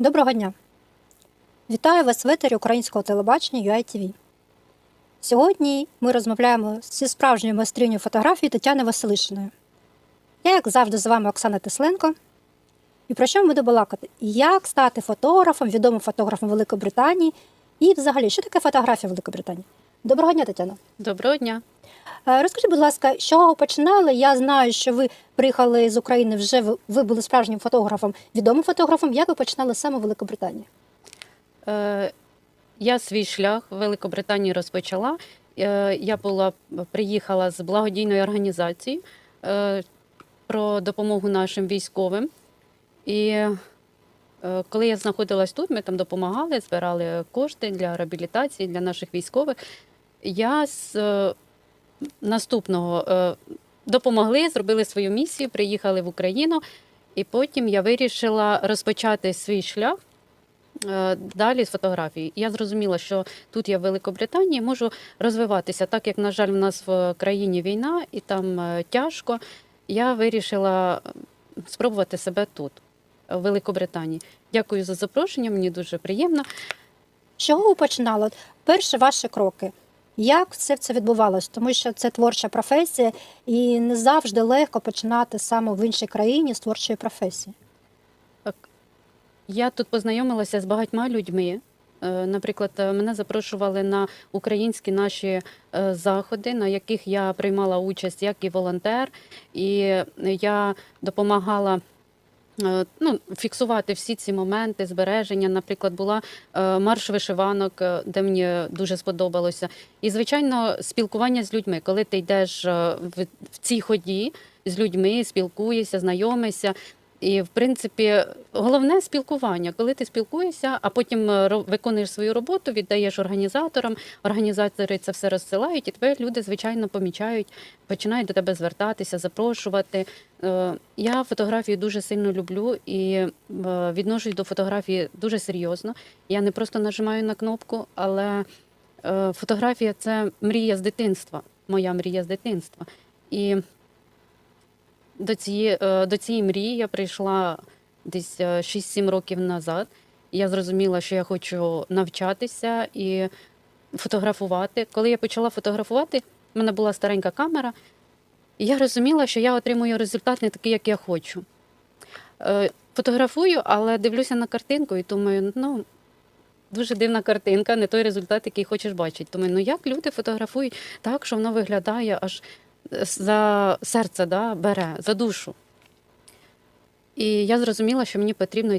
Доброго дня! Вітаю вас в етері українського телебачення UITV. Сьогодні ми розмовляємо зі справжньою майстринею фотографії Тетяною Василишиною. Я, як завжди, з вами Оксана Тесленко. І про що ми будемо балакати? Як стати фотографом, відомим фотографом Великобританії і взагалі, що таке фотографія в Великобританії? Доброго дня, Тетяна. Доброго дня. Е, Розкажіть, будь ласка, з чого починали? Я знаю, що ви приїхали з України вже ви- були справжнім фотографом, відомим фотографом. Як ви починали саме в Великобританії? Е, Я свій шлях в Великобританії розпочала. Е, Я була приїхала з благодійної організації е, про допомогу нашим військовим. І е, коли я знаходилась тут, ми там допомагали, збирали кошти для реабілітації для наших військових. Я з наступного е, допомогли, зробили свою місію, приїхали в Україну, і потім я вирішила розпочати свій шлях. е, Далі з фотографії. Я зрозуміла, що тут я в Великобританії можу розвиватися, так як, на жаль, в нас в країні війна і там е, тяжко. Я вирішила спробувати себе тут, в Великобританії. Дякую за запрошення, мені дуже приємно. Чого ви починали? Перші ваші кроки. Як це, це відбувалось? Тому що це творча професія, і не завжди легко починати саме в іншій країні з творчої професії. Так. Я тут познайомилася з багатьма людьми. Е, Наприклад, е, мене запрошували на українські наші е, заходи, на яких я приймала участь як і волонтер, і я допомагала. Е, Ну, фіксувати всі ці моменти збереження. Наприклад, була е, марш вишиванок, е, де мені дуже сподобалося. І, звичайно, спілкування з людьми, коли ти йдеш в цій ході з людьми, спілкуєшся, знайомишся. І, в принципі, головне спілкування, коли ти спілкуєшся, а потім е, виконуєш свою роботу, віддаєш організаторам, організатори це все розсилають, і тебе люди, звичайно, помічають, починають до тебе звертатися, запрошувати. Е, Я фотографію дуже сильно люблю і е, відношусь до фотографії дуже серйозно. Я не просто нажимаю на кнопку, але фотографія це мрія з дитинства, моя мрія з дитинства. І до цієї, е, до цієї мрії я прийшла десь е, 6-7 років назад. Я зрозуміла, що я хочу навчатися і фотографувати. Коли я почала фотографувати, в мене була старенька камера, і я розуміла, що я отримую результат не такий, як я хочу. Е, Фотографую, але дивлюся на картинку і думаю, ну. Дуже дивна картинка, не той результат, який хочеш бачити. Думаю, ну як люди фотографують так, що воно виглядає аж за серце да, бере, за душу. І я зрозуміла, що мені потрібно